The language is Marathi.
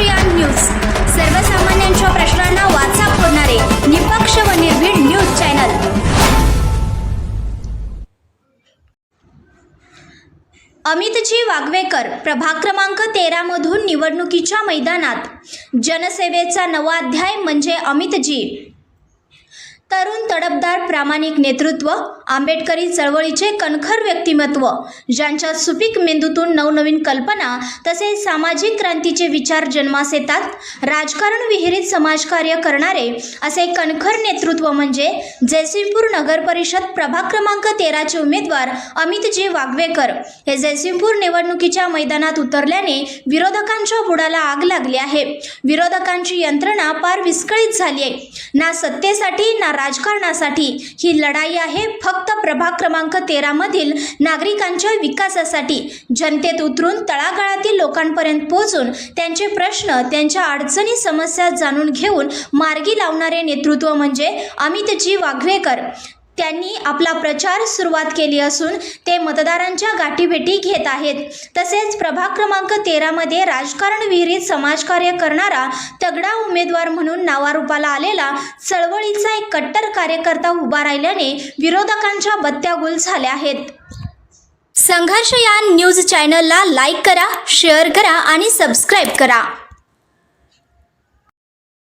न्यूज. सर्वसामान्यांच्या प्रश्नांना वाचा फोडणारे निपक्ष व निर्भीड न्यूज चॅनल. अमितजी वागवेकर प्रभाग क्रमांक तेरामधून निवडणुकीच्या मैदानात. जनसेवेचा नवा अध्याय म्हणजे अमितजी. तरुण तडपदार प्रामाणिक नेतृत्व आंबेडकरी चळवळीचे कणखर व्यक्तिमत्व ज्यांच्या सुपीक मेंदूतून नवनवीन कल्पना तसेच सामाजिक क्रांतीचे विचार जन्मास येतात राजकारण विहिरीत समाजकार्य करणारे असे कणखर नेतृत्व म्हणजे जयसिंगपूर नगर परिषद प्रभाग क्रमांक तेराचे उमेदवार अमितजी वागवेकर हे जयसिंगपूर निवडणुकीच्या मैदानात उतरल्याने विरोधकांच्या बुडाला आग लागली आहे. विरोधकांची यंत्रणा पार विस्कळीत झाली आहे. ना सत्तेसाठी ना राजकारणासाठी. ही लढाई आहे फक्त प्रभाग क्रमांक तेरामधील नागरिकांच्या विकासासाठी. जनतेत उतरून तळागाळातील लोकांपर्यंत पोहोचून त्यांचे प्रश्न त्यांच्या अडचणी समस्या जाणून घेऊन मार्गी लावणारे नेतृत्व म्हणजे अमितजी वाघवेकर. त्यांनी आपला प्रचार सुरुवात केली असून ते मतदारांच्या गाठीभेटी घेत आहेत. तसेच प्रभाग क्रमांक तेरामध्ये राजकारण विहिरीत समाजकार्य करणारा तगडा उमेदवार म्हणून नावारूपाला आलेला चळवळीचा एक कट्टर कार्यकर्ता उभा राहिल्याने विरोधकांच्या बत्त्या गुल झाल्या आहेत. संघर्ष या न्यूज चॅनलला लाईक करा शेअर करा आणि सबस्क्राईब करा.